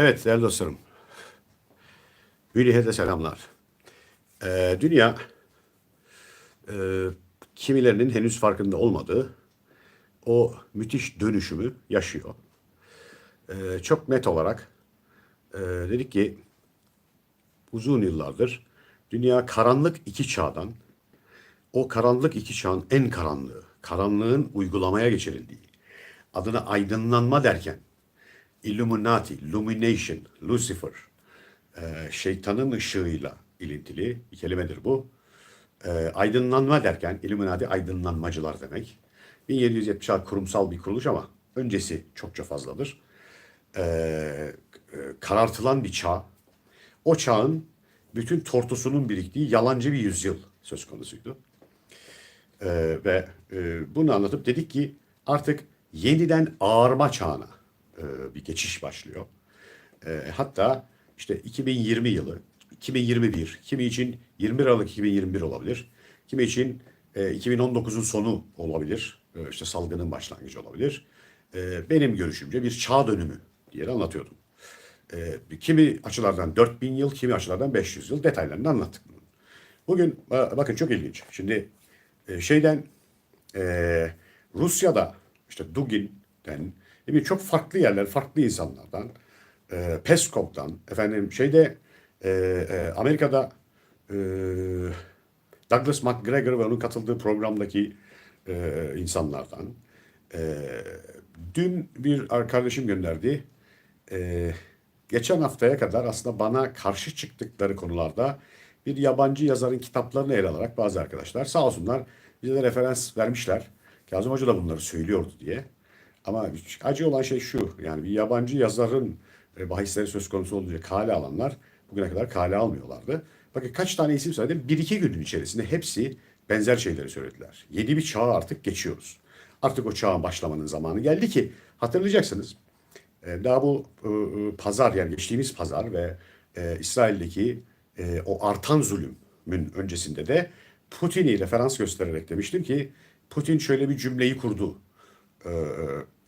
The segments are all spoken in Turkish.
Evet değerli dostlarım. Münih'e de selamlar. Ee, dünya e, kimilerinin henüz farkında olmadığı o müthiş dönüşümü yaşıyor. Ee, çok net olarak e, dedik ki uzun yıllardır dünya karanlık iki çağdan o karanlık iki çağın en karanlığı, karanlığın uygulamaya geçirildiği, adına aydınlanma derken Illuminati, Illumination, Lucifer, e, şeytanın ışığıyla ilintili bir kelimedir bu. E, aydınlanma derken Illuminati aydınlanmacılar demek. 1776 kurumsal bir kuruluş ama öncesi çokça fazladır. E, karartılan bir çağ. O çağın bütün tortusunun biriktiği yalancı bir yüzyıl söz konusuydu. Ee, ve e, bunu anlatıp dedik ki artık yeniden ağarma çağına e, bir geçiş başlıyor. E, hatta işte 2020 yılı, 2021, kimi için 21 Aralık 2021 olabilir, kimi için e, 2019'un sonu olabilir, e, işte salgının başlangıcı olabilir. E, benim görüşümce bir çağ dönümü diye anlatıyordum. E, kimi açılardan 4000 yıl, kimi açılardan 500 yıl detaylarını anlattık bunun. Bugün ba- bakın çok ilginç. Şimdi e, şeyden e, Rusya'da işte Dugin'den bir çok farklı yerler, farklı insanlardan, e, Peskov'dan, efendim şeyde e, e, Amerika'da e, Douglas McGregor ve onun katıldığı programdaki e, insanlardan, e, dün bir arkadaşım gönderdi. E, geçen haftaya kadar aslında bana karşı çıktıkları konularda bir yabancı yazarın kitaplarını ele alarak bazı arkadaşlar sağ olsunlar bize de referans vermişler. Kazım Hoca da bunları söylüyordu diye. Ama acı olan şey şu yani bir yabancı yazarın e, bahisleri söz konusu olunca kale alanlar bugüne kadar kale almıyorlardı. Bakın kaç tane isim söyledim. Bir iki günün içerisinde hepsi benzer şeyleri söylediler. Yeni bir çağa artık geçiyoruz. Artık o çağın başlamanın zamanı geldi ki hatırlayacaksınız. E, Daha bu e, pazar yani geçtiğimiz pazar ve İsrail'deki o artan zulümün öncesinde de Putin'i referans göstererek demiştim ki Putin şöyle bir cümleyi kurdu.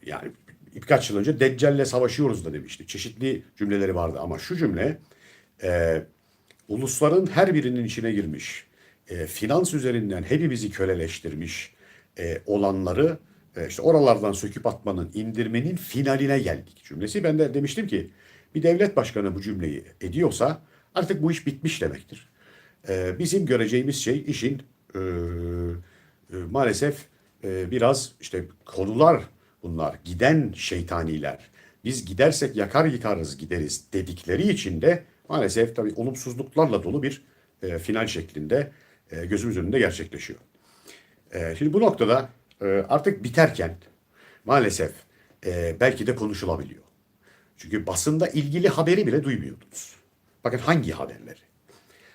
Yani birkaç yıl önce Deccal'le savaşıyoruz da demişti. Çeşitli cümleleri vardı ama şu cümle e, ulusların her birinin içine girmiş, e, finans üzerinden hepimizi köleleştirmiş e, olanları e, işte oralardan söküp atmanın, indirmenin finaline geldik cümlesi. Ben de demiştim ki bir devlet başkanı bu cümleyi ediyorsa artık bu iş bitmiş demektir. E, bizim göreceğimiz şey işin e, e, maalesef e, biraz işte konular bunlar, giden şeytaniler. Biz gidersek yakar yıkarız gideriz dedikleri için de maalesef tabii olumsuzluklarla dolu bir e, final şeklinde e, gözümüz önünde gerçekleşiyor. E, şimdi bu noktada e, artık biterken maalesef e, belki de konuşulabiliyor. Çünkü basında ilgili haberi bile duymuyordunuz. Bakın hangi haberleri?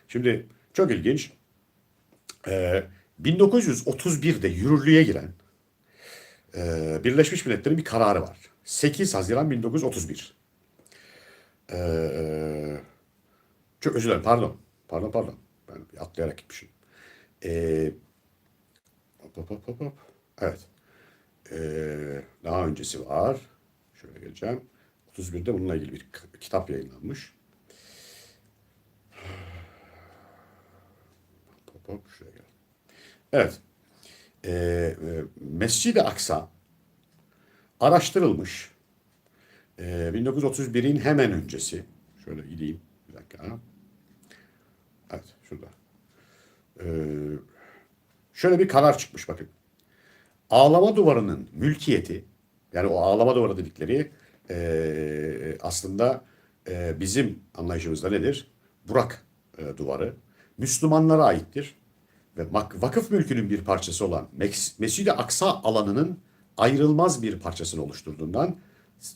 Şimdi çok ilginç. E, 1931'de yürürlüğe giren e, Birleşmiş Milletler'in bir kararı var. 8 Haziran 1931. E, çok özür dilerim pardon. Pardon pardon. Ben atlayarak gitmişim. E, hop hop hop hop. Evet. E, daha öncesi var. Şöyle geleceğim. 31'de bununla ilgili bir kitap yayınlanmış. Hop hop şuraya gel. Evet. Ee, e, Mescid-i Aksa araştırılmış. Ee, 1931'in hemen öncesi. Şöyle gideyim. Bir dakika. Evet şurada. Ee, şöyle bir karar çıkmış bakın. Ağlama duvarının mülkiyeti yani o ağlama duvarı dedikleri e, aslında e, bizim anlayışımızda nedir? Burak e, duvarı. Müslümanlara aittir. Ve vakıf mülkünün bir parçası olan Mes- Mescid-i Aksa alanının ayrılmaz bir parçasını oluşturduğundan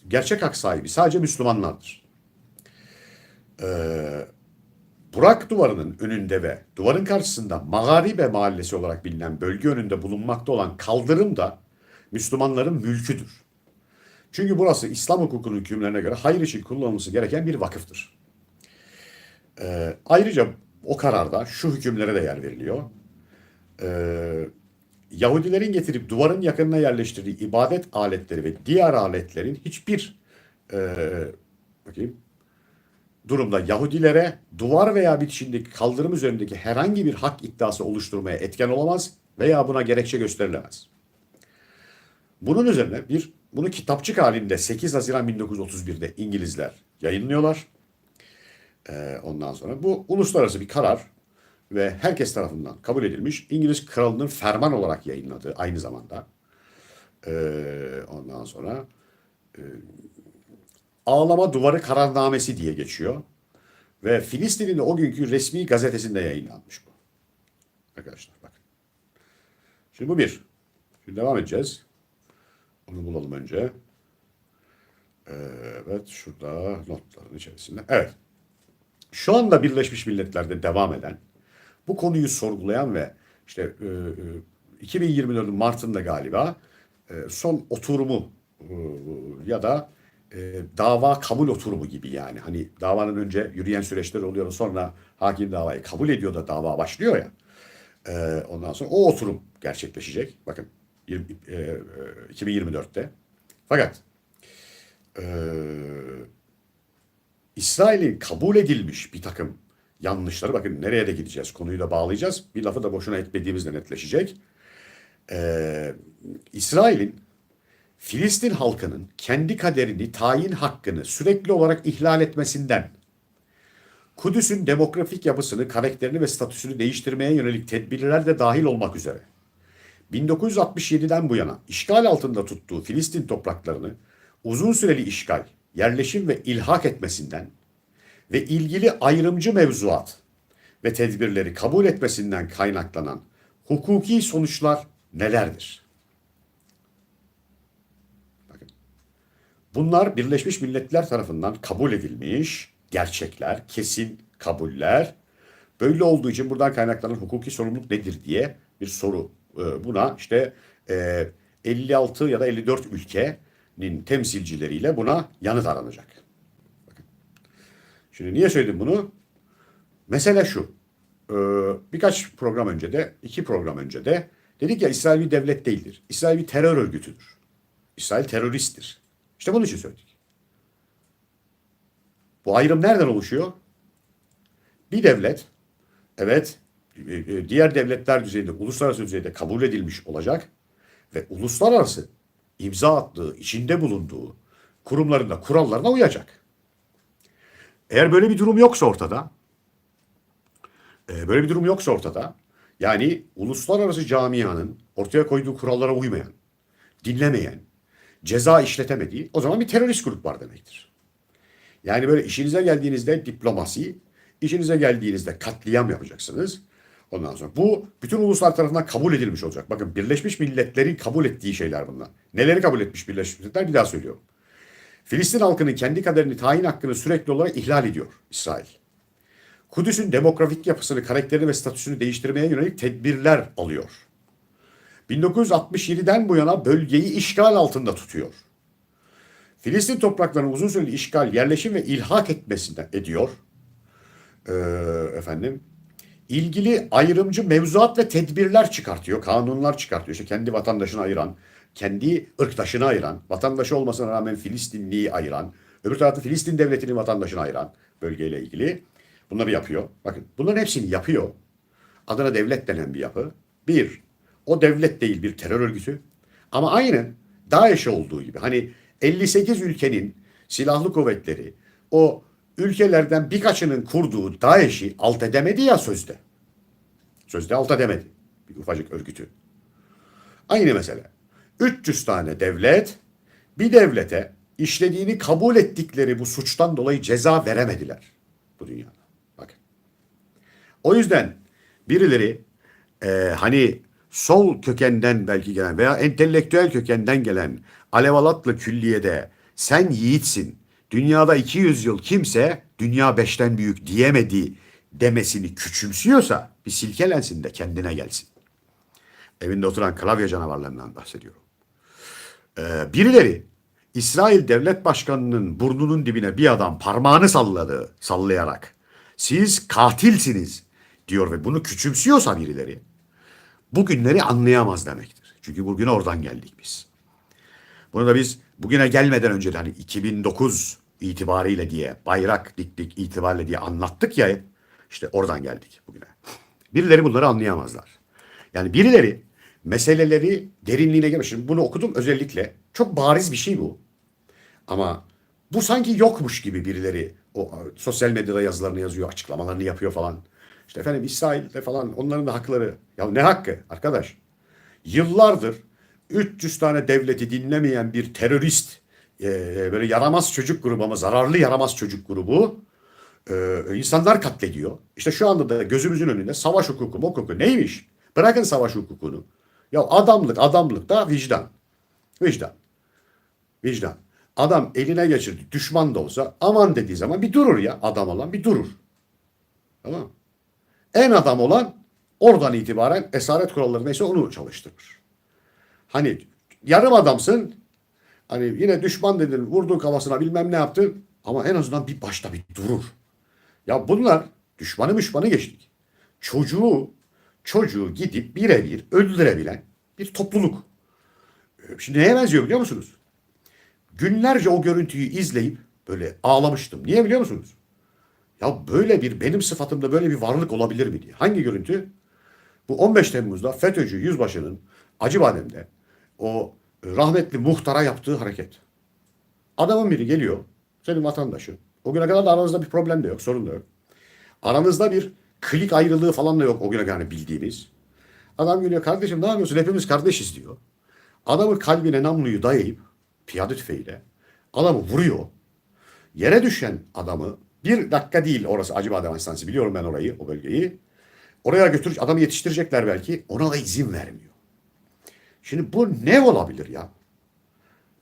gerçek hak sahibi sadece Müslümanlardır. Ee, Burak duvarının önünde ve duvarın karşısında Mağaribe mahallesi olarak bilinen bölge önünde bulunmakta olan kaldırım da Müslümanların mülküdür. Çünkü burası İslam hukukunun hükümlerine göre hayır için kullanılması gereken bir vakıftır. Ee, ayrıca o kararda şu hükümlere de yer veriliyor. Ee, Yahudilerin getirip duvarın yakınına yerleştirdiği ibadet aletleri ve diğer aletlerin hiçbir e, bakayım durumda Yahudilere duvar veya bitişindeki kaldırım üzerindeki herhangi bir hak iddiası oluşturmaya etken olamaz veya buna gerekçe gösterilemez. Bunun üzerine bir bunu kitapçık halinde 8 Haziran 1931'de İngilizler yayınlıyorlar. Ee, ondan sonra bu uluslararası bir karar ve herkes tarafından kabul edilmiş. İngiliz kralının ferman olarak yayınladığı aynı zamanda. Ee, ondan sonra e, Ağlama Duvarı Kararnamesi diye geçiyor. Ve Filistin'in o günkü resmi gazetesinde yayınlanmış bu. Arkadaşlar bakın. Şimdi bu bir. Şimdi devam edeceğiz. Onu bulalım önce. Evet şurada notların içerisinde. Evet. Şu anda Birleşmiş Milletler'de devam eden bu konuyu sorgulayan ve işte e, e, 2024'ün Mart'ında galiba e, son oturumu e, ya da e, dava kabul oturumu gibi yani. Hani davanın önce yürüyen süreçler oluyor sonra hakim davayı kabul ediyor da dava başlıyor ya. E, ondan sonra o oturum gerçekleşecek. Bakın 20, e, e, 2024'te. Fakat e, İsrail'in kabul edilmiş bir takım yanlışları bakın nereye de gideceğiz konuyu da bağlayacağız. Bir lafı da boşuna etmediğimizde netleşecek. Ee, İsrail'in Filistin halkının kendi kaderini, tayin hakkını sürekli olarak ihlal etmesinden, Kudüs'ün demografik yapısını, karakterini ve statüsünü değiştirmeye yönelik tedbirler de dahil olmak üzere 1967'den bu yana işgal altında tuttuğu Filistin topraklarını uzun süreli işgal, yerleşim ve ilhak etmesinden ve ilgili ayrımcı mevzuat ve tedbirleri kabul etmesinden kaynaklanan hukuki sonuçlar nelerdir? Bunlar Birleşmiş Milletler tarafından kabul edilmiş gerçekler, kesin kabuller. Böyle olduğu için buradan kaynaklanan hukuki sorumluluk nedir diye bir soru. Ee, Buna işte e, 56 ya da 54 ülkenin temsilcileriyle buna yanıt aranacak. Şimdi niye söyledim bunu? Mesele şu. Ee, Birkaç program önce de, iki program önce de dedik ya İsrail bir devlet değildir. İsrail bir terör örgütüdür. İsrail teröristtir. İşte bunun için söyledik. Bu ayrım nereden oluşuyor? Bir devlet, evet, e, e, diğer devletler düzeyinde, uluslararası düzeyde kabul edilmiş olacak ve uluslararası imza attığı, içinde bulunduğu kurumlarında, kurallarına uyacak. Eğer böyle bir durum yoksa ortada, e, böyle bir durum yoksa ortada, yani uluslararası camianın ortaya koyduğu kurallara uymayan, dinlemeyen, ceza işletemediği o zaman bir terörist grup var demektir. Yani böyle işinize geldiğinizde diplomasi, işinize geldiğinizde katliam yapacaksınız. Ondan sonra bu bütün uluslar tarafından kabul edilmiş olacak. Bakın Birleşmiş Milletler'in kabul ettiği şeyler bunlar. Neleri kabul etmiş Birleşmiş Milletler bir daha söylüyorum. Filistin halkının kendi kaderini tayin hakkını sürekli olarak ihlal ediyor İsrail. Kudüs'ün demografik yapısını, karakterini ve statüsünü değiştirmeye yönelik tedbirler alıyor. 1967'den bu yana bölgeyi işgal altında tutuyor. Filistin topraklarını uzun süreli işgal, yerleşim ve ilhak etmesinden ediyor. Ee, efendim ilgili ayrımcı mevzuat ve tedbirler çıkartıyor, kanunlar çıkartıyor. İşte kendi vatandaşını ayıran, kendi ırktaşını ayıran, vatandaşı olmasına rağmen Filistinliyi ayıran, öbür tarafta Filistin devletinin vatandaşını ayıran bölgeyle ilgili bunları yapıyor. Bakın bunların hepsini yapıyor. Adına devlet denen bir yapı. Bir, o devlet değil bir terör örgütü. Ama aynı DAEŞ'e olduğu gibi hani 58 ülkenin silahlı kuvvetleri o ülkelerden birkaçının kurduğu DAEŞ'i alt edemedi ya sözde. Sözde alt edemedi. Bir ufacık örgütü. Aynı mesele. 300 tane devlet bir devlete işlediğini kabul ettikleri bu suçtan dolayı ceza veremediler bu dünyada. Bakın. O yüzden birileri e, hani sol kökenden belki gelen veya entelektüel kökenden gelen Alev Alatlı külliyede sen yiğitsin, dünyada 200 yıl kimse dünya beşten büyük diyemedi demesini küçümsüyorsa bir silkelensin de kendine gelsin. Evinde oturan klavye canavarlarından bahsediyorum. Ee, birileri İsrail devlet başkanının burnunun dibine bir adam parmağını salladı, sallayarak siz katilsiniz diyor ve bunu küçümsüyorsa birileri bugünleri anlayamaz demektir. Çünkü bugüne oradan geldik biz. Bunu da biz bugüne gelmeden önce de hani 2009 itibariyle diye, bayrak diktik itibariyle diye anlattık ya hep. İşte oradan geldik bugüne. Birileri bunları anlayamazlar. Yani birileri meseleleri derinliğine girmiş. Şimdi bunu okudum özellikle. Çok bariz bir şey bu. Ama bu sanki yokmuş gibi birileri o sosyal medyada yazılarını yazıyor, açıklamalarını yapıyor falan. İşte efendim İsrail'de falan onların da hakları. Ya ne hakkı arkadaş? Yıllardır 300 tane devleti dinlemeyen bir terörist, e, böyle yaramaz çocuk grubu ama zararlı yaramaz çocuk grubu e, insanlar katlediyor. İşte şu anda da gözümüzün önünde savaş hukuku, hukuku neymiş? Bırakın savaş hukukunu. Ya adamlık, adamlık da vicdan. Vicdan. Vicdan. Adam eline geçirdi. Düşman da olsa aman dediği zaman bir durur ya. Adam olan bir durur. Tamam? En adam olan oradan itibaren esaret kuralları neyse onu çalıştırır. Hani yarım adamsın. Hani yine düşman dedin, vurdun kafasına bilmem ne yaptın. Ama en azından bir başta bir durur. Ya bunlar düşmanı düşmanı geçtik. Çocuğu çocuğu gidip birebir öldürebilen bir topluluk. Şimdi neye benziyor biliyor musunuz? Günlerce o görüntüyü izleyip böyle ağlamıştım. Niye biliyor musunuz? Ya böyle bir benim sıfatımda böyle bir varlık olabilir mi diye. Hangi görüntü? Bu 15 Temmuz'da FETÖ'cü yüzbaşının Acıbadem'de o rahmetli muhtara yaptığı hareket. Adamın biri geliyor. Senin vatandaşın. O güne kadar da aranızda bir problem de yok. Sorun da yok. Aranızda bir klik ayrılığı falan da yok o güne kadar bildiğimiz. Adam geliyor kardeşim ne yapıyorsun? Hepimiz kardeşiz diyor. Adamın kalbine namluyu dayayıp piyade tüfeğiyle adamı vuruyor. Yere düşen adamı bir dakika değil orası Acıbadem Hastanesi biliyorum ben orayı o bölgeyi. Oraya götür adamı yetiştirecekler belki ona da izin vermiyor. Şimdi bu ne olabilir ya?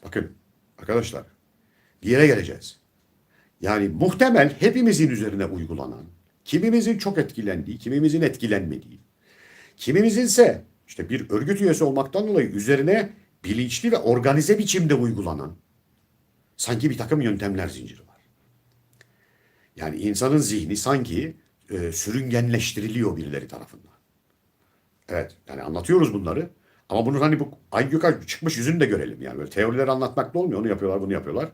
Bakın arkadaşlar bir yere geleceğiz. Yani muhtemel hepimizin üzerine uygulanan, kimimizin çok etkilendiği, kimimizin etkilenmediği, kimimizin ise işte bir örgüt üyesi olmaktan dolayı üzerine bilinçli ve organize biçimde uygulanan sanki bir takım yöntemler zinciri var. Yani insanın zihni sanki e, sürüngenleştiriliyor birileri tarafından. Evet yani anlatıyoruz bunları ama bunun hani bu ay yukarı çıkmış yüzünü de görelim yani böyle teorileri anlatmakla olmuyor onu yapıyorlar bunu yapıyorlar.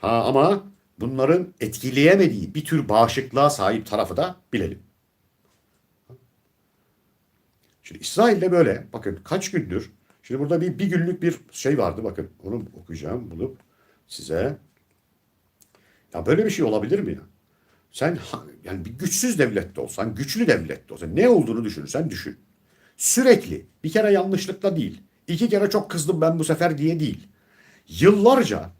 Ha ama bunların etkileyemediği bir tür bağışıklığa sahip tarafı da bilelim. Şimdi İsrail'de böyle bakın kaç gündür şimdi burada bir, bir günlük bir şey vardı bakın onu okuyacağım bulup size. Ya böyle bir şey olabilir mi ya? Sen yani bir güçsüz devlette olsan, güçlü devlette olsan ne olduğunu düşünürsen düşün. Sürekli bir kere yanlışlıkla değil, iki kere çok kızdım ben bu sefer diye değil. Yıllarca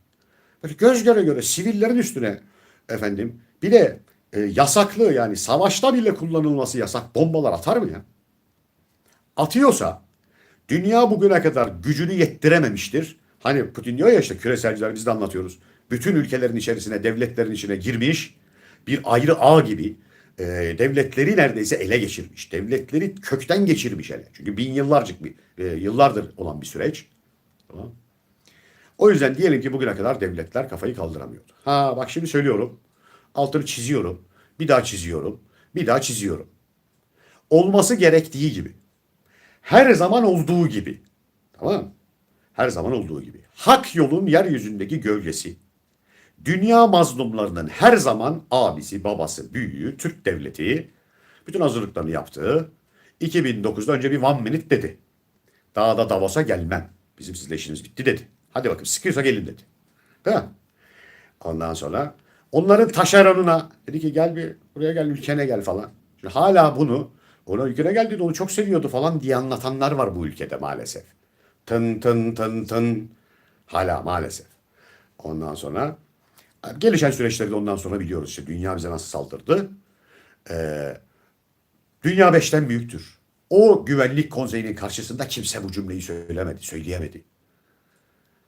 böyle göz göre göre sivillerin üstüne efendim bir de e, yasaklı yani savaşta bile kullanılması yasak bombalar atar mı ya? Atıyorsa dünya bugüne kadar gücünü yettirememiştir. Hani Putin diyor ya işte küreselciler biz de anlatıyoruz. Bütün ülkelerin içerisine, devletlerin içine girmiş bir ayrı ağ gibi e, devletleri neredeyse ele geçirmiş. Devletleri kökten geçirmiş ele. Çünkü bin yıllarcık bir, e, yıllardır olan bir süreç. Tamam. O yüzden diyelim ki bugüne kadar devletler kafayı kaldıramıyordu. Ha bak şimdi söylüyorum. Altını çiziyorum. Bir daha çiziyorum. Bir daha çiziyorum. Olması gerektiği gibi. Her zaman olduğu gibi. Tamam? Her zaman olduğu gibi. Hak yolun yeryüzündeki gölgesi. Dünya mazlumlarının her zaman abisi, babası, büyüğü, Türk devleti bütün hazırlıklarını yaptı. 2009'da önce bir one minute dedi. Daha da Davos'a gelmem. Bizim sizle işiniz bitti dedi. Hadi bakayım sıkıyorsa gelin dedi. Değil mi? Ondan sonra onların taşeronuna dedi ki gel bir buraya gel ülkene gel falan. Şimdi hala bunu ona ülkene gel onu çok seviyordu falan diye anlatanlar var bu ülkede maalesef. Tın tın tın tın. Hala maalesef. Ondan sonra gelişen süreçleri de ondan sonra biliyoruz. İşte dünya bize nasıl saldırdı. Ee, dünya beşten büyüktür. O güvenlik konseyinin karşısında kimse bu cümleyi söylemedi, söyleyemedi.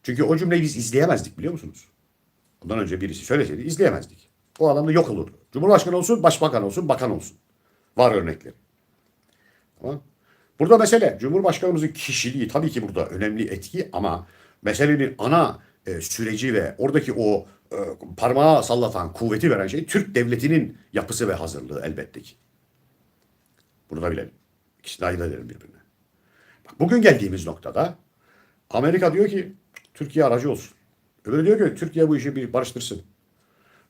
Çünkü o cümleyi biz izleyemezdik biliyor musunuz? Ondan önce birisi söyleseydi izleyemezdik. O alanda yok olurdu. Cumhurbaşkanı olsun, başbakan olsun, bakan olsun. Var örnekleri. Tamam. Burada mesele Cumhurbaşkanımızın kişiliği tabii ki burada önemli etki ama meselenin ana e, süreci ve oradaki o parmağı sallatan, kuvveti veren şey Türk devletinin yapısı ve hazırlığı elbette ki. Bunu da bilelim. İkisini ayırt edelim birbirine. Bak, bugün geldiğimiz noktada Amerika diyor ki Türkiye aracı olsun. Öbürü diyor ki Türkiye bu işi bir barıştırsın.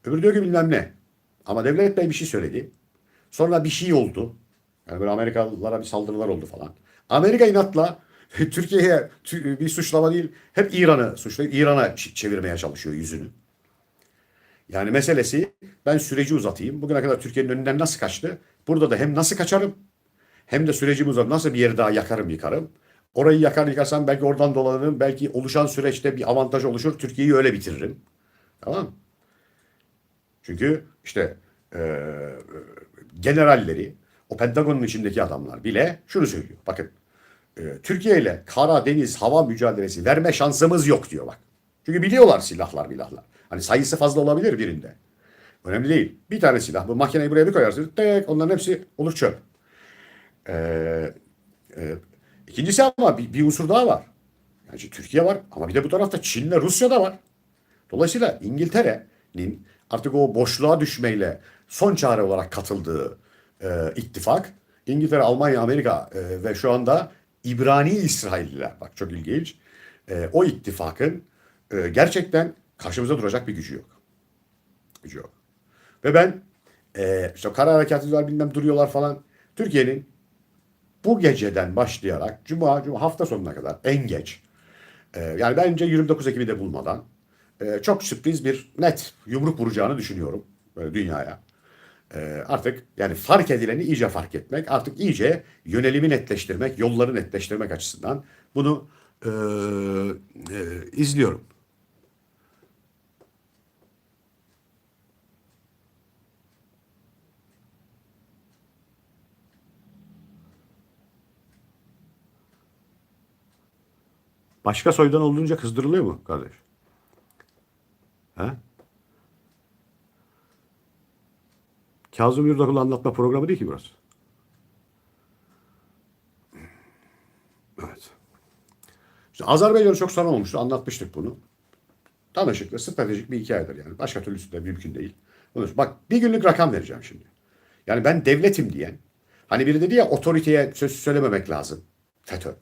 Öbürü diyor ki bilmem ne. Ama devlet bey bir şey söyledi. Sonra bir şey oldu. Yani böyle Amerikalılara bir saldırılar oldu falan. Amerika inatla Türkiye'ye tü- bir suçlama değil, hep İran'ı suçlayıp İran'a çevirmeye çalışıyor yüzünü. Yani meselesi ben süreci uzatayım. Bugüne kadar Türkiye'nin önünden nasıl kaçtı? Burada da hem nasıl kaçarım hem de sürecimi uzat. Nasıl bir yeri daha yakarım yıkarım. Orayı yakar yıkarsam belki oradan dolanırım. Belki oluşan süreçte bir avantaj oluşur. Türkiye'yi öyle bitiririm. Tamam? Çünkü işte e, generalleri, o Pentagon'un içindeki adamlar bile şunu söylüyor. Bakın e, Türkiye ile kara, deniz, hava mücadelesi verme şansımız yok diyor bak. Çünkü biliyorlar silahlar bilahlar. Hani sayısı fazla olabilir birinde. Önemli değil. Bir tane silah. Bu makineyi buraya bir koyarsın. Tek onların hepsi olur çöp. Ee, e, ikincisi ama bir, bir unsur daha var. Yani Türkiye var ama bir de bu tarafta Çin'le Rusya da var. Dolayısıyla İngiltere'nin artık o boşluğa düşmeyle son çare olarak katıldığı e, ittifak İngiltere, Almanya, Amerika e, ve şu anda İbrani İsrailliler bak çok ilginç. E, o ittifakın e, gerçekten karşımıza duracak bir gücü yok. Gücü yok. Ve ben e, işte kara harekatı var bilmem duruyorlar falan. Türkiye'nin bu geceden başlayarak cuma, cuma hafta sonuna kadar en geç e, yani bence 29 Ekim'i de bulmadan e, çok sürpriz bir net yumruk vuracağını düşünüyorum böyle dünyaya. E, artık yani fark edileni iyice fark etmek, artık iyice yönelimi netleştirmek, yolları netleştirmek açısından bunu e, e, izliyorum. Başka soydan olunca kızdırılıyor mu kardeş? He? Kazım Yurdakul anlatma programı değil ki burası. Evet. İşte Azerbaycan'ı çok sorun olmuştu. Anlatmıştık bunu. Tanışıklı, stratejik bir hikayedir yani. Başka türlüsü de mümkün değil. Bak bir günlük rakam vereceğim şimdi. Yani ben devletim diyen, hani biri dedi ya otoriteye söz söylememek lazım. FETÖ.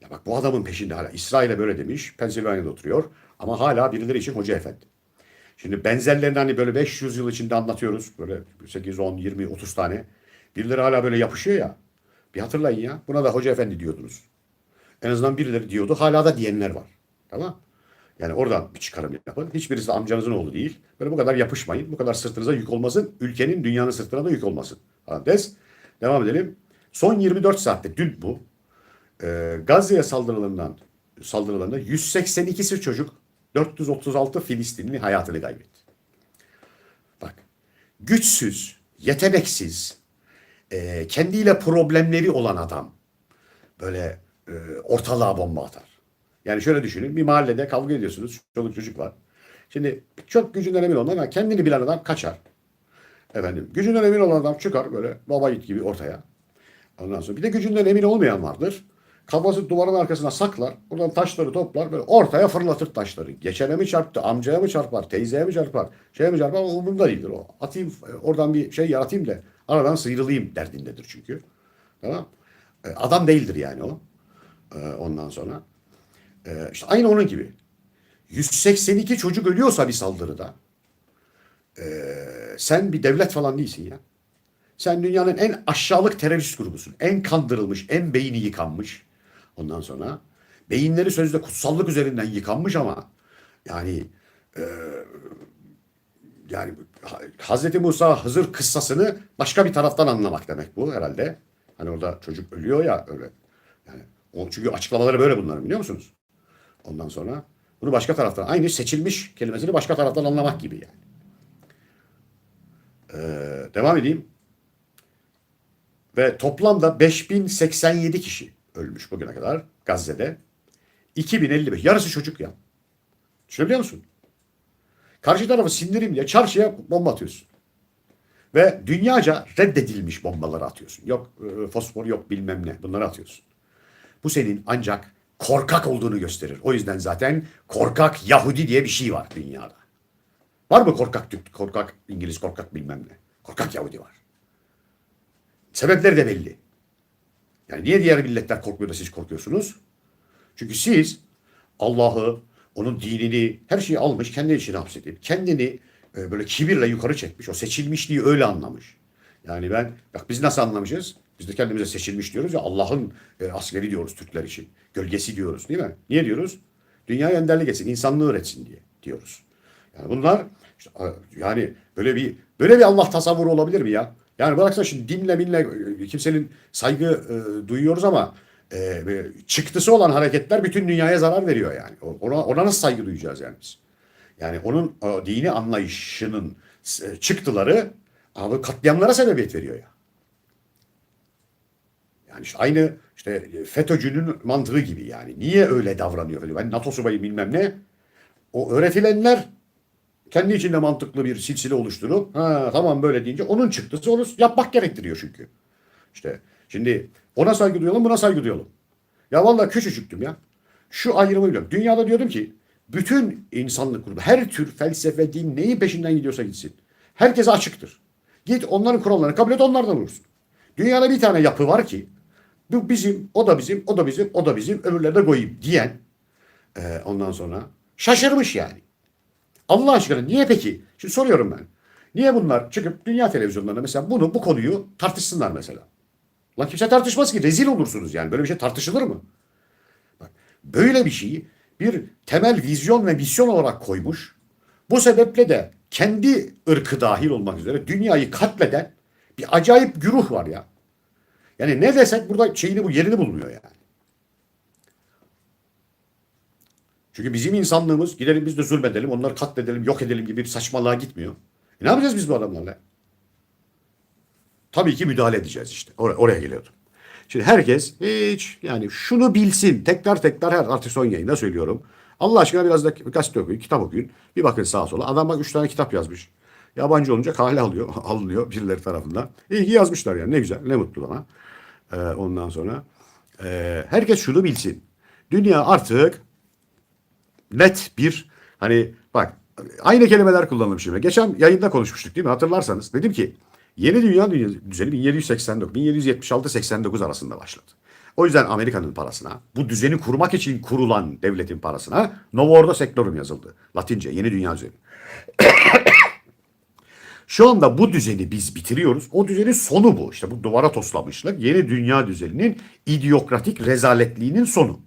Ya bak bu adamın peşinde hala. İsrail'e böyle demiş. Pensilvanya'da oturuyor. Ama hala birileri için hoca efendi. Şimdi benzerlerini hani böyle 500 yıl içinde anlatıyoruz. Böyle 8, 10, 20, 30 tane. Birileri hala böyle yapışıyor ya. Bir hatırlayın ya. Buna da hoca efendi diyordunuz. En azından birileri diyordu. Hala da diyenler var. Tamam Yani oradan bir çıkarım yapın. Hiçbirisi de amcanızın oğlu değil. Böyle bu kadar yapışmayın. Bu kadar sırtınıza yük olmasın. Ülkenin, dünyanın sırtına da yük olmasın. Parantez. Devam edelim. Son 24 saatte dün bu. Ee, Gazze'ye saldırılarından saldırılarında 182'si çocuk, 436 Filistinli hayatını kaybetti. Bak, güçsüz, yeteneksiz, e, kendiyle problemleri olan adam böyle e, ortalığa bomba atar. Yani şöyle düşünün, bir mahallede kavga ediyorsunuz, çoluk çocuk var. Şimdi çok gücünden emin olma ama kendini bilen adam kaçar. Efendim, gücünden emin olan adam çıkar böyle baba yiğit gibi ortaya. Ondan sonra bir de gücünden emin olmayan vardır. Kafası duvarın arkasına saklar. Buradan taşları toplar. Böyle ortaya fırlatır taşları. Geçene mi çarptı? Amcaya mı çarpar? Teyzeye mi çarpar? Şeye mi çarpar? Umurumda değildir o. Atayım e, oradan bir şey yaratayım da aradan sıyrılayım derdindedir çünkü. Tamam. E, Adam değildir yani o. E, Ondan sonra. İşte aynı onun gibi. 182 çocuk ölüyorsa bir saldırıda sen bir devlet falan değilsin ya. Sen dünyanın en aşağılık terörist grubusun. En kandırılmış, en beyni yıkanmış. Ondan sonra beyinleri sözde kutsallık üzerinden yıkanmış ama yani e, yani Hazreti Musa Hızır kıssasını başka bir taraftan anlamak demek bu herhalde. Hani orada çocuk ölüyor ya öyle. Yani o çünkü açıklamaları böyle bunların biliyor musunuz? Ondan sonra bunu başka taraftan aynı seçilmiş kelimesini başka taraftan anlamak gibi yani. Ee, devam edeyim. Ve toplamda 5087 kişi ölmüş bugüne kadar Gazze'de. 2055. Yarısı çocuk ya. Düşünebiliyor musun? Karşı tarafı sindirim diye çarşıya bomba atıyorsun. Ve dünyaca reddedilmiş bombaları atıyorsun. Yok e, fosfor yok bilmem ne bunları atıyorsun. Bu senin ancak korkak olduğunu gösterir. O yüzden zaten korkak Yahudi diye bir şey var dünyada. Var mı korkak Türk, korkak İngiliz, korkak bilmem ne? Korkak Yahudi var. Sebepleri de belli. Yani niye diğer milletler korkmuyor da siz korkuyorsunuz? Çünkü siz Allah'ı, onun dinini, her şeyi almış, kendi içine hapsedip, kendini e, böyle kibirle yukarı çekmiş. O seçilmişliği öyle anlamış. Yani ben, bak biz nasıl anlamışız? Biz de kendimize seçilmiş diyoruz ya Allah'ın e, askeri diyoruz Türkler için. Gölgesi diyoruz değil mi? Niye diyoruz? Dünyaya önderlik etsin, insanlığı öğretsin diye diyoruz. Yani bunlar işte, yani böyle bir böyle bir Allah tasavvuru olabilir mi ya? Yani bıraksana şimdi dinle minle e, kimsenin saygı e, duyuyoruz ama e, çıktısı olan hareketler bütün dünyaya zarar veriyor yani. Ona, ona nasıl saygı duyacağız yani biz? Yani onun o, dini anlayışının e, çıktıları abi katliamlara sebebiyet veriyor ya. Yani işte aynı işte FETÖ'cünün mantığı gibi yani. Niye öyle davranıyor? falan. Ben NATO subayı bilmem ne. O öğretilenler kendi içinde mantıklı bir silsile oluşturup ha tamam böyle deyince onun çıktısı onu yapmak gerektiriyor çünkü. İşte şimdi ona saygı duyalım buna saygı duyalım. Ya vallahi küçücüktüm ya. Şu ayrımı biliyorum. Dünyada diyordum ki bütün insanlık grubu her tür felsefe, din neyin peşinden gidiyorsa gitsin. Herkese açıktır. Git onların kurallarını kabul et onlardan olursun. Dünyada bir tane yapı var ki bu bizim, o da bizim, o da bizim, o da bizim, öbürleri de koyayım diyen e, ondan sonra şaşırmış yani. Allah aşkına niye peki? Şimdi soruyorum ben. Niye bunlar çıkıp dünya televizyonlarında mesela bunu bu konuyu tartışsınlar mesela? Lan kimse tartışmaz ki rezil olursunuz yani. Böyle bir şey tartışılır mı? Bak, böyle bir şeyi bir temel vizyon ve misyon olarak koymuş. Bu sebeple de kendi ırkı dahil olmak üzere dünyayı katleden bir acayip güruh var ya. Yani ne desek burada şeyini bu yerini bulmuyor yani. Çünkü bizim insanlığımız gidelim biz de zulmedelim, onları katledelim, yok edelim gibi bir saçmalığa gitmiyor. E ne yapacağız biz bu adamlarla? Tabii ki müdahale edeceğiz işte. Or- oraya geliyordum. Şimdi herkes hiç yani şunu bilsin. Tekrar tekrar her artık son yayında söylüyorum. Allah aşkına biraz da gazete okuyun, kitap okuyun. Bir bakın sağa sola. Adam bak üç tane kitap yazmış. Yabancı olunca kale alıyor, alınıyor birileri tarafından. İyi yazmışlar yani ne güzel, ne mutlu bana. Ee, ondan sonra e, herkes şunu bilsin. Dünya artık net bir hani bak aynı kelimeler kullanılmış şimdi. Geçen yayında konuşmuştuk değil mi? Hatırlarsanız dedim ki yeni dünya düzeni 1789 1776 89 arasında başladı. O yüzden Amerika'nın parasına, bu düzeni kurmak için kurulan devletin parasına Novo Ordo Seclorum yazıldı. Latince yeni dünya düzeni. Şu anda bu düzeni biz bitiriyoruz. O düzenin sonu bu. İşte bu duvara toslamışlık yeni dünya düzeninin idiokratik rezaletliğinin sonu.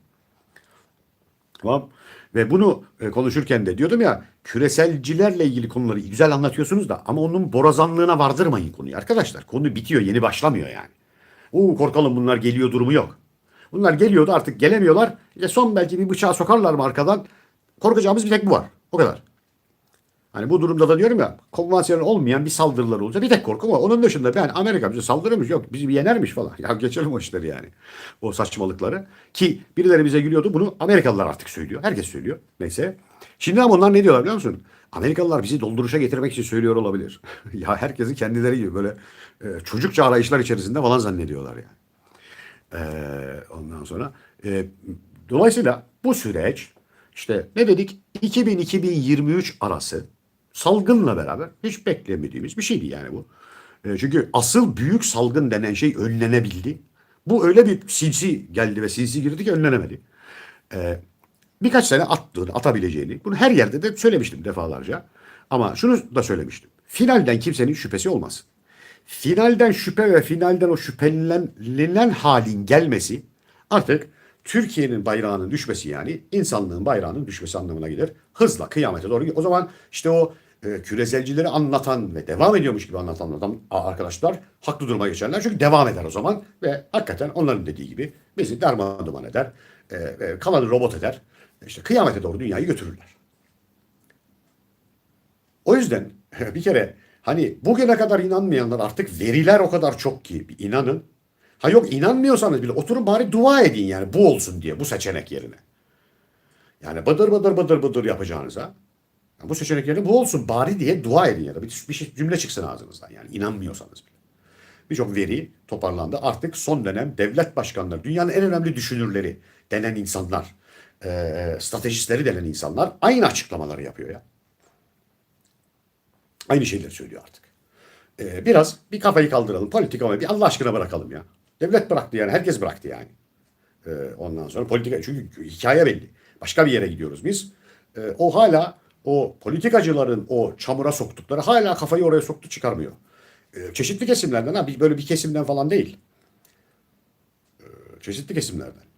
Tamam. Ve bunu e, konuşurken de diyordum ya küreselcilerle ilgili konuları güzel anlatıyorsunuz da ama onun borazanlığına vardırmayın konuyu arkadaşlar. Konu bitiyor yeni başlamıyor yani. Oo korkalım bunlar geliyor durumu yok. Bunlar geliyordu artık gelemiyorlar. İşte son belki bir bıçağı sokarlar mı arkadan? Korkacağımız bir tek bu var. O kadar. Hani bu durumda da diyorum ya konvansiyonel olmayan bir saldırılar olacak. Bir tek korkum var. Onun dışında ben Amerika bize saldırırmış yok bizi yenermiş falan. Ya geçelim o işleri yani. O saçmalıkları. Ki birileri bize gülüyordu. Bunu Amerikalılar artık söylüyor. Herkes söylüyor. Neyse. Şimdi ama onlar ne diyorlar biliyor musun? Amerikalılar bizi dolduruşa getirmek için söylüyor olabilir. ya herkesi kendileri gibi böyle e, çocukça arayışlar içerisinde falan zannediyorlar yani. Ee, ondan sonra e, dolayısıyla bu süreç işte ne dedik 2000-2023 arası salgınla beraber hiç beklemediğimiz bir şeydi yani bu. E, çünkü asıl büyük salgın denen şey önlenebildi. Bu öyle bir sinsi geldi ve sinsi girdi ki önlenemedi. E, birkaç sene attığını, atabileceğini bunu her yerde de söylemiştim defalarca. Ama şunu da söylemiştim. Finalden kimsenin şüphesi olmaz finalden şüphe ve finalden o şüphelenilen halin gelmesi artık Türkiye'nin bayrağının düşmesi yani insanlığın bayrağının düşmesi anlamına gelir. Hızla kıyamete doğru. O zaman işte o e, küreselcileri anlatan ve devam ediyormuş gibi anlatan adam arkadaşlar haklı duruma geçerler. Çünkü devam eder o zaman ve hakikaten onların dediği gibi bizi derman duman eder. E, e, kalanı robot eder. İşte kıyamete doğru dünyayı götürürler. O yüzden bir kere hani bugüne kadar inanmayanlar artık veriler o kadar çok ki inanın. Ha yok inanmıyorsanız bile oturun bari dua edin yani bu olsun diye bu seçenek yerine. Yani bıdır bıdır bıdır bıdır yapacağınıza ya bu seçenek yerine bu olsun bari diye dua edin ya da bir, bir şey, cümle çıksın ağzınızdan yani inanmıyorsanız bile. Birçok veri toparlandı. Artık son dönem devlet başkanları, dünyanın en önemli düşünürleri denen insanlar, e, stratejistleri denen insanlar aynı açıklamaları yapıyor ya. Aynı şeyleri söylüyor artık. Ee, biraz bir kafayı kaldıralım. Politika bir Allah aşkına bırakalım ya. Devlet bıraktı yani. Herkes bıraktı yani. Ee, ondan sonra politika çünkü hikaye belli. Başka bir yere gidiyoruz biz. e, o hala o politikacıların o çamura soktukları hala kafayı oraya soktu çıkarmıyor. E, çeşitli kesimlerden ha böyle bir kesimden falan değil. E, çeşitli kesimlerden.